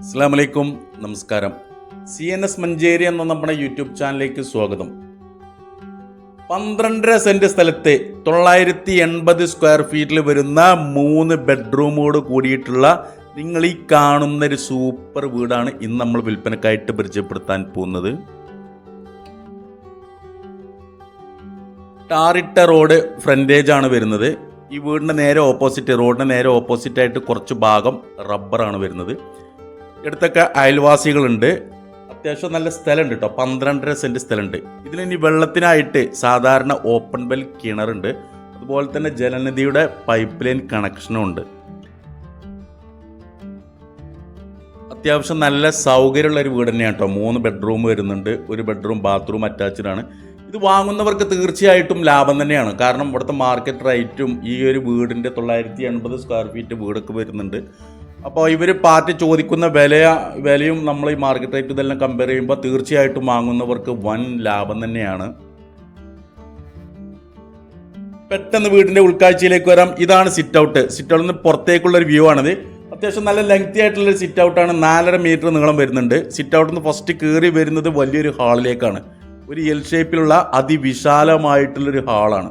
അസ്സാം വലൈക്കും നമസ്കാരം. സി എൻ എസ് മഞ്ചേരി എന്ന നമ്മുടെ യൂട്യൂബ് ചാനലിലേക്ക് സ്വാഗതം. പന്ത്രണ്ടര സെന്റ് സ്ഥലത്തെ തൊള്ളായിരത്തി എൺപത് സ്ക്വയർ ഫീറ്റിൽ വരുന്ന മൂന്ന് ബെഡ്റൂമോട് കൂടിയിട്ടുള്ള നിങ്ങൾ ഈ കാണുന്ന ഒരു സൂപ്പർ വീടാണ് ഇന്ന് നമ്മൾ വിൽപ്പനക്കായിട്ട് പരിചയപ്പെടുത്താൻ പോകുന്നത്. ടാറിട്ട റോഡ് ഫ്രണ്ടേജ് ആണ് വരുന്നത്. ഈ വീടിന്റെ നേരെ ഓപ്പോസിറ്റ് റോഡിന് നേരെ ഓപ്പോസിറ്റ് ആയിട്ട് കുറച്ച് ഭാഗം റബ്ബറാണ് വരുന്നത്. ഇടത്തൊക്കെ അയൽവാസികളുണ്ട്. അത്യാവശ്യം നല്ല സ്ഥലമുണ്ട് കേട്ടോ പന്ത്രണ്ടര സെന്റ് സ്ഥലമുണ്ട്. ഇതിലിനി വെള്ളത്തിനായിട്ട് സാധാരണ ഓപ്പൺ വെൽ കിണറുണ്ട്. അതുപോലെ തന്നെ ജലനിധിയുടെ പൈപ്പ് ലൈൻ കണക്ഷനും ഉണ്ട്. അത്യാവശ്യം നല്ല സൗകര്യമുള്ള ഒരു വീട് തന്നെയാണ് കേട്ടോ മൂന്ന് ബെഡ്റൂം വരുന്നുണ്ട്. ഒരു ബെഡ്റൂം ബാത്റൂം അറ്റാച്ച്ഡ് ആണ്. ഇത് വാങ്ങുന്നവർക്ക് തീർച്ചയായിട്ടും ലാഭം തന്നെയാണ്. കാരണം ഇവിടുത്തെ മാർക്കറ്റ് റേറ്റും ഈ ഒരു വീടിന്റെ തൊള്ളായിരത്തി എൺപത് സ്ക്വയർ ഫീറ്റ് വീടൊക്കെ വരുന്നുണ്ട്. അപ്പോൾ ഇവർ പാർട്ടി ചോദിക്കുന്ന വില വിലയും നമ്മൾ ഈ മാർക്കറ്റ് റേറ്റ് ഇതെല്ലാം കമ്പയർ ചെയ്യുമ്പോൾ തീർച്ചയായിട്ടും വാങ്ങുന്നവർക്ക് വൻ ലാഭം തന്നെയാണ്. പെട്ടെന്ന് വീടിന്റെ ഉൾക്കാഴ്ചയിലേക്ക് വരാം. ഇതാണ് സിറ്റ് ഔട്ട് സിറ്റ് ഔട്ടിൽ നിന്ന് പുറത്തേക്കുള്ള ഒരു വ്യൂ ആണിത്. അത്യാവശ്യം നല്ല ലെങ്തി ആയിട്ടുള്ള സിറ്റ് ഔട്ടാണ് നാലര മീറ്റർ നീളം വരുന്നുണ്ട്. സിറ്റ് ഔട്ടിൽ നിന്ന് ഫസ്റ്റ് കയറി വരുന്നത് വലിയൊരു ഹാളിലേക്കാണ് ഒരു എൽ ഷേപ്പിലുള്ള അതിവിശാലമായിട്ടുള്ളൊരു ഹാളാണ്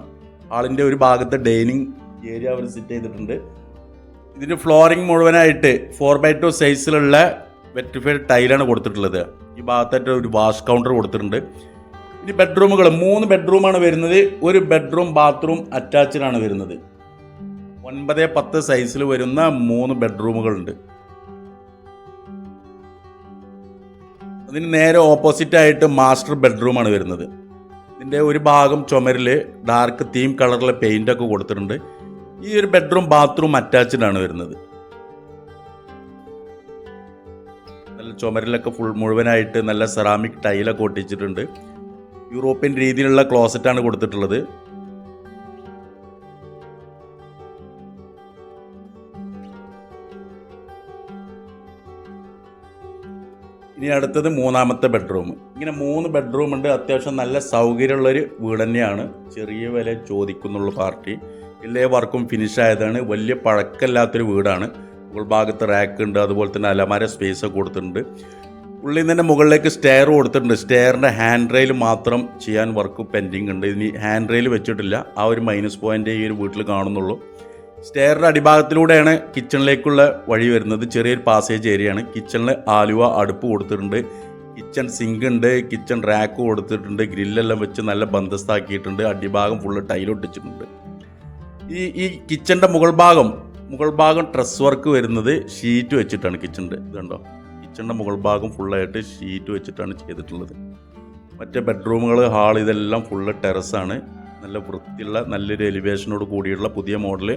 ഹാളിന്റെ ഒരു ഭാഗത്ത് ഡൈനിങ് ഏരിയ അവർ സെറ്റ് ചെയ്തിട്ടുണ്ട്. ഇതിന്റെ ഫ്ലോറിംഗ് മുഴുവനായിട്ട് ഫോർ ബൈ ടു സൈസിലുള്ള വെറ്റിഫൈഡ് ടൈലാണ് കൊടുത്തിട്ടുള്ളത്. ഈ ഭാഗത്തായിട്ട് ഒരു വാഷ് കൗണ്ടർ കൊടുത്തിട്ടുണ്ട്. ഇനി ബെഡ്റൂമുകൾ മൂന്ന് ബെഡ്റൂമാണ് വരുന്നത്. ഒരു ബെഡ്റൂം ബാത്റൂം ആണ് വരുന്നത്. ഒൻപത് പത്ത് സൈസിൽ വരുന്ന മൂന്ന് ബെഡ്റൂമുകളുണ്ട് അതിന് നേരെ ഓപ്പോസിറ്റായിട്ട് മാസ്റ്റർ ബെഡ്റൂമാണ് വരുന്നത്. ഇതിന്റെ ഒരു ഭാഗം ചുമരിൽ ഡാർക്ക് തീം കളറിലെ പെയിന്റൊക്കെ കൊടുത്തിട്ടുണ്ട്. ഈ ഒരു ബെഡ്റൂം ബാത്റൂം അറ്റാച്ച്ഡ് ആണ് വരുന്നത്. നല്ല ചുമരിലൊക്കെ ഫുൾ മുഴുവനായിട്ട് നല്ല സെറാമിക് ടൈലൊക്കെ ഒട്ടിച്ചിട്ടുണ്ട്. യൂറോപ്യൻ രീതിയിലുള്ള ക്ലോസറ്റ് ആണ് കൊടുത്തിട്ടുള്ളത്. ഇനി അടുത്തത് മൂന്നാമത്തെ ബെഡ്റൂം ഇങ്ങനെ മൂന്ന് ബെഡ്റൂം ഉണ്ട്. അത്യാവശ്യം നല്ല സൗകര്യമുള്ളൊരു വീട് തന്നെയാണ്. ചെറിയ വില ചോദിക്കുന്നുള്ള പാർട്ടി. എല്ലാ വർക്കും ഫിനിഷ് ആയതാണ്. വലിയ പഴക്കമില്ലാത്തൊരു വീടാണ്. മുകൾ ഭാഗത്ത് റാക്ക് ഉണ്ട് അതുപോലെ തന്നെ അലമാര സ്പേസ് ഒക്കെ കൊടുത്തിട്ടുണ്ട്. ഉള്ളിൽ നിന്ന് തന്നെ മുകളിലേക്ക് സ്റ്റെയർ കൊടുത്തിട്ടുണ്ട്. സ്റ്റെയറിന്റെ ഹാൻഡ് റെയിൽ മാത്രം ചെയ്യാൻ വർക്ക് പെൻഡിങ് ഉണ്ട്. ഇനി ഹാൻഡ് റെയിൽ വെച്ചിട്ടില്ല. ആ ഒരു മൈനസ് പോയിന്റ് ഈ ഒരു വീട്ടിൽ കാണുന്നുള്ളൂ. സ്റ്റെയറിന്റെ അടിഭാഗത്തിലൂടെയാണ് കിച്ചണിലേക്കുള്ള വഴി വരുന്നത്. ചെറിയൊരു പാസേജ് ഏരിയയാണ് കിച്ചണിൽ ആലുവ അടുപ്പ് കൊടുത്തിട്ടുണ്ട്. കിച്ചൺ സിങ്ക് ഉണ്ട്. കിച്ചൺ റാക്ക് കൊടുത്തിട്ടുണ്ട്. ഗ്രില്ലെല്ലാം വെച്ച് നല്ല ബന്ധസ്ഥാക്കിയിട്ടുണ്ട് അടിഭാഗം ഫുള്ള് ടൈലൊട്ടിച്ചിട്ടുണ്ട് ഈ ഈ കിച്ചന്റെ മുകൾ ഭാഗം മുകൾ ഭാഗം ഡ്രസ് വർക്ക് വരുന്നത് ഷീറ്റ് വെച്ചിട്ടാണ് കിച്ചന്റെ ഇതുണ്ടോ കിച്ചന്റെ മുകൾ ഭാഗം ഫുള്ളായിട്ട് ഷീറ്റ് വെച്ചിട്ടാണ് ചെയ്തിട്ടുള്ളത്. മറ്റേ ബെഡ്റൂമുകൾ ഹാൾ ഇതെല്ലാം ഫുള്ള് ടെറസാണ് നല്ല വൃത്തിയുള്ള നല്ലൊരു എലിവേഷനോട് കൂടിയുള്ള പുതിയ മോഡൽ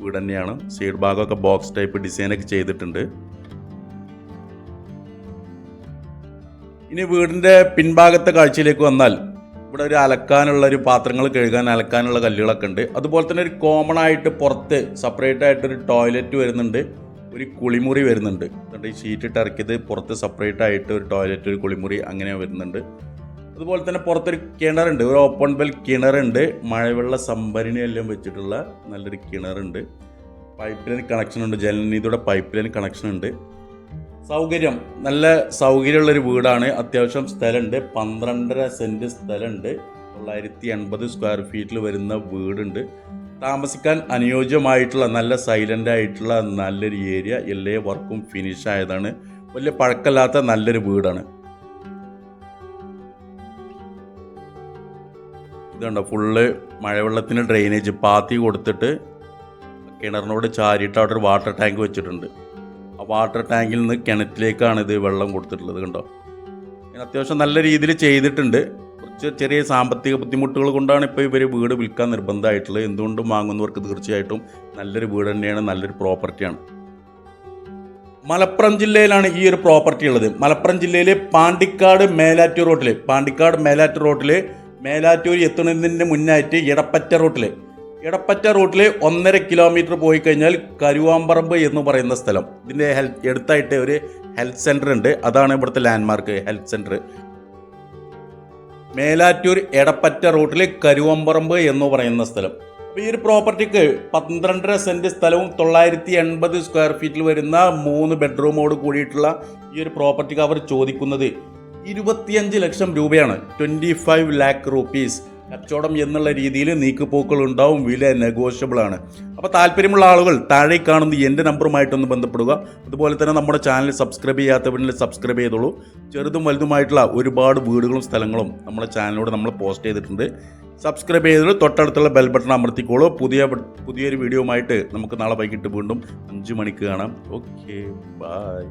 വീട് തന്നെയാണ്. സൈഡ് ഭാഗമൊക്കെ ബോക്സ് ടൈപ്പ് ഡിസൈനൊക്കെ ചെയ്തിട്ടുണ്ട്. ഇനി വീടിന്റെ പിൻഭാഗത്തെ കാഴ്ചയിലേക്ക് വന്നാൽ ഇവിടെ ഒരു അലക്കാനുള്ള ഒരു പാത്രങ്ങൾ കഴുകാൻ അലക്കാനുള്ള കല്ലുകളൊക്കെ ഉണ്ട്. അതുപോലെ തന്നെ ഒരു കോമൺ ആയിട്ട് പുറത്ത് സെപ്പറേറ്റ് ആയിട്ട് ഒരു ടോയ്ലറ്റ് വരുന്നുണ്ട് ഒരു കുളിമുറി വരുന്നുണ്ട്. എന്നിട്ട് ഈ ഷീറ്റ് ഇട്ട് ഇറക്കിയത്. പുറത്ത് സെപ്പറേറ്റ് ആയിട്ട് ഒരു ടോയ്ലറ്റ് ഒരു കുളിമുറി അങ്ങനെ വരുന്നുണ്ട്. അതുപോലെ തന്നെ പുറത്തൊരു കിണറുണ്ട്. ഒരു ഓപ്പൺ വെൽ കിണറുണ്ട്. മഴവെള്ള സംഭരണി എല്ലാം വെച്ചിട്ടുള്ള നല്ലൊരു കിണറുണ്ട്. പൈപ്പ് ലൈൻ കണക്ഷൻ ഉണ്ട്. ജലനിധിയുടെ പൈപ്പ് ലൈൻ കണക്ഷൻ ഉണ്ട്. സൗകര്യം. നല്ല സൗകര്യമുള്ളൊരു വീടാണ്. അത്യാവശ്യം സ്ഥലമുണ്ട്. പന്ത്രണ്ടര സെന്റ് സ്ഥലമുണ്ട്. തൊള്ളായിരത്തി എൺപത് സ്ക്വയർ ഫീറ്റിൽ വരുന്ന വീടുണ്ട്. താമസിക്കാൻ അനുയോജ്യമായിട്ടുള്ള നല്ല സൈലന്റ് ആയിട്ടുള്ള നല്ലൊരു ഏരിയ എല്ലാ വർക്കും ഫിനിഷ് ആയതാണ്. വലിയ പഴക്കമില്ലാത്ത നല്ലൊരു വീടാണ്. ഇതുണ്ടോ? ഫുള്ള് മഴവെള്ളത്തിന് ഡ്രെയിനേജ് പാത്തി കൊടുത്തിട്ട് കിണറിനോട് ചാരിയിട്ട് അവിടെ ഒരു വാട്ടർ ടാങ്ക് വെച്ചിട്ടുണ്ട്. ആ വാട്ടർ ടാങ്കിൽ നിന്ന് കിണറ്റിലേക്കാണ് ഇത് വെള്ളം കൊടുത്തിട്ടുള്ളത് കണ്ടോ? ഞാൻ അത്യാവശ്യം നല്ല രീതിയിൽ ചെയ്തിട്ടുണ്ട്. കുറച്ച് ചെറിയ സാമ്പത്തിക ബുദ്ധിമുട്ടുകൾ കൊണ്ടാണ് ഇപ്പോൾ ഇവർ വീട് വിൽക്കാൻ നിർബന്ധമായിട്ടുള്ളത്. എന്തുകൊണ്ടും വാങ്ങുന്നവർക്ക് തീർച്ചയായിട്ടും നല്ലൊരു വീട് തന്നെയാണ് നല്ലൊരു പ്രോപ്പർട്ടിയാണ് മലപ്പുറം ജില്ലയിലാണ് ഈ ഒരു പ്രോപ്പർട്ടി ഉള്ളത്. മലപ്പുറം ജില്ലയിലെ പാണ്ടിക്കാട് മേലാറ്റൂർ റോട്ടിൽ പാണ്ടിക്കാട് മേലാറ്റൂർ റോട്ടിൽ മേലാറ്റൂർ എത്തുന്നതിന് മുന്നായിട്ട് ഇടപ്പറ്റ റോട്ടിൽ ഇടപ്പറ്റ റൂട്ടിൽ ഒന്നര കിലോമീറ്റർ പോയി കഴിഞ്ഞാൽ കരുവാമ്പറമ്പ് എന്ന് പറയുന്ന സ്ഥലം. ഇതിന്റെ ഹെൽത്ത് എടുത്തായിട്ട് ഒരു ഹെൽത്ത് സെന്റർ ഉണ്ട്. അതാണ് ഇവിടുത്തെ landmark health centre Melattur Edappatta റൂട്ടിൽ കരുവമ്പറമ്പ് എന്ന് പറയുന്ന സ്ഥലം. അപ്പോൾ ഈ ഒരു പ്രോപ്പർട്ടിക്ക് പന്ത്രണ്ടര സെന്റ് സ്ഥലവും തൊള്ളായിരത്തി എൺപത് സ്ക്വയർ ഫീറ്റിൽ വരുന്ന മൂന്ന് ബെഡ്റൂമോട് കൂടിയിട്ടുള്ള ഈ ഒരു പ്രോപ്പർട്ടിക്ക് അവർ ചോദിക്കുന്നത് ഇരുപത്തിയഞ്ച് ലക്ഷം രൂപയാണ്. Twenty five lakh rupees. കച്ചവടം എന്നുള്ള രീതിയിൽ നീക്കുപോക്കുകൾ ഉണ്ടാവും വില നെഗോഷ്യബിൾ ആണ്. അപ്പോൾ താല്പര്യമുള്ള ആളുകൾ താഴെ കാണുന്ന എന്റെ നമ്പറുമായിട്ടൊന്ന് ബന്ധപ്പെടുക. അതുപോലെ തന്നെ നമ്മുടെ ചാനൽ സബ്സ്ക്രൈബ് ചെയ്യാത്തവരിൽ സബ്സ്ക്രൈബ് ചെയ്തോളൂ. ചെറുതും വലുതുമായിട്ടുള്ള ഒരുപാട് വീടുകളും സ്ഥലങ്ങളും നമ്മുടെ ചാനലിലൂടെ നമ്മൾ പോസ്റ്റ് ചെയ്തിട്ടുണ്ട്. സബ്സ്ക്രൈബ് ചെയ്തിട്ട് തൊട്ടടുത്തുള്ള ബെൽ ബട്ടൺ അമർത്തിക്കോളൂ. പുതിയ പുതിയൊരു വീഡിയോയുമായിട്ട് നമുക്ക് നാളെ വൈകിട്ട് വീണ്ടും അഞ്ച് മണിക്ക് കാണാം. Okay bye